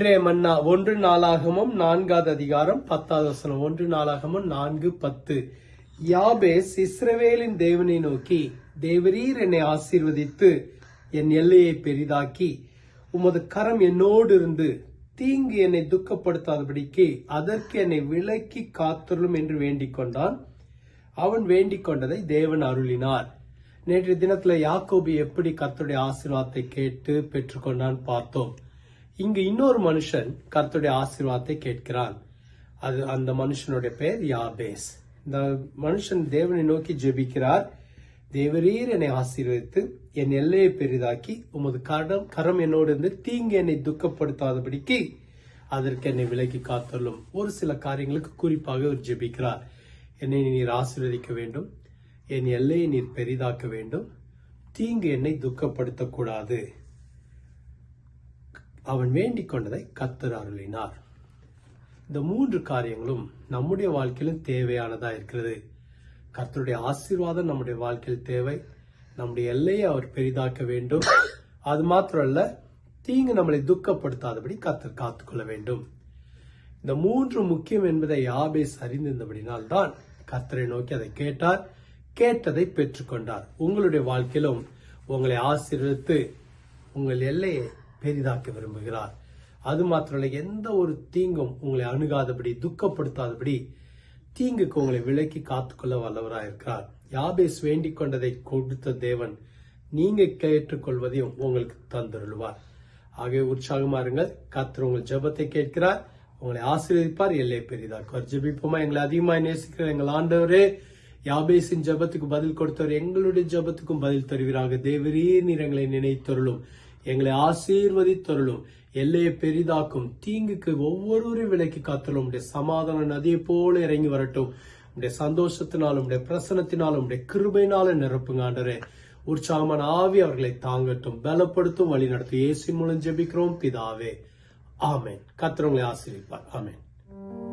இன்றைய மன்னா ஒன்று நாளாகமும் நான்காவது அதிகாரம் பத்தாவது வசனம். ஒன்று நாளாகமும் நான்கு பத்து. யாபேஸ் இஸ்ரவேலின் தேவனை நோக்கி தேவரீர் என்னை ஆசீர்வதித்து என் எல்லையை பெரிதாக்கி உமது கரம் என்னோடு இருந்து தீங்கு என்னை துக்கப்படுத்தாதபடிக்கு அதற்கு என்னை விலக்கி காத்துள்ளும் என்று வேண்டிக் கொண்டான். அவன் வேண்டிக் கொண்டதை தேவன் அருளினார். நேற்று தினத்துல யாக்கோபு எப்படி கத்துடைய ஆசீர்வாதத்தை கேட்டு பெற்றுக்கொண்டான் பார்த்தோம். இங்கு இன்னொரு மனுஷன் கர்த்தருடைய ஆசீர்வாதத்தை கேட்கிறான். அது அந்த மனுஷனுடைய பெயர் யாபேஸ். இந்த மனுஷன் தேவனை நோக்கி ஜெபிக்கிறார். தேவரீர் என்னை ஆசீர்வதித்து என் எல்லையை பெரிதாக்கி உமது கரம் கரம் என்னோடு இருந்து தீங்கு என்னை துக்கப்படுத்தாதபடிக்கு அதற்கு என்னை விலக்கி காத்தொள்ளும் ஒரு சில காரியங்களுக்கு குறிப்பாக அவர் ஜெபிக்கிறார். என்னை நீர் ஆசீர்வதிக்க வேண்டும். என் எல்லையை நீர் பெரிதாக்க வேண்டும். தீங்கு என்னை துக்கப்படுத்தக்கூடாது. அவன் வேண்டிக் கொண்டதை கத்தர் அருளினார். இந்த மூன்று காரியங்களும் நம்முடைய வாழ்க்கையிலும் தேவையானதா இருக்கிறது. கர்த்தருடைய ஆசீர்வாதம் நம்முடைய வாழ்க்கையில் தேவை. நம்முடைய எல்லையை அவர் பெரிதாக்க வேண்டும். அது மாத்திரமல்ல தீங்கு நம்மளை துக்கப்படுத்தாதபடி கர்த்தர் காத்துக்கொள்ள வேண்டும். இந்த மூன்று முக்கியம் என்பதை யாபேஸ் அறிந்திருந்தபடினால் தான் கர்த்தரை நோக்கி அதை கேட்டார் கேட்டதை பெற்றுக்கொண்டார். உங்களுடைய வாழ்க்கையிலும் உங்களை ஆசீர்வித்து உங்கள் எல்லையை பெரிதாக்க விரும்புகிறார். அது மாத்திரமல்ல எந்த ஒரு தீங்கும் உங்களை அணுகாதபடி துக்கப்படுத்தாதபடி தீங்குக்கு உங்களை விலக்கி காத்துக்கொள்ள வல்லவராயிருக்கிறார் யாபேஸ் வேண்டிக் கொண்டதை கொடுத்த தேவன் நீங்க கேட்டுக்கொள்வதையும் உங்களுக்கு தந்தருள்வார். ஆகவே உற்சாகமா இருங்கள். கர்த்தர் உங்கள் ஜெபத்தை கேட்கிறார். உங்களை ஆசீர்வதிப்பார். எல்லை பெரிதாக்குவார். ஜபிப்போமா? எங்களை அதிகமாக நேசிக்கிற எங்கள் ஆண்டவரே யாபேசின் ஜெபத்துக்கு பதில் கொடுத்தவர் எங்களுடைய ஜெபத்துக்கும் பதில் தருவீராக. தேவரே நீர் எங்களை நினைத்தருளும். எங்களை ஆசீர்வதித்தருளும். எல்லையை பெரிதாக்கும் தீங்குக்கு ஒவ்வொருவரையும் விலைக்கு காத்தலும் உடைய சமாதான நதியை போல இறங்கி வரட்டும். உடைய சந்தோஷத்தினாலும் உடைய பிரசனத்தினாலும் உடைய கிருபையினாலும் நிரப்புங்க ஆண்டரே உற்சாகமான ஆவி அவர்களை தாங்கட்டும். பலப்படுத்தும் வழி நடத்தும். இயேசு மூலம் ஜெபிக்கிறோம். பிதாவே. ஆமேன். கத்திரவங்களை உங்களை ஆமேன்.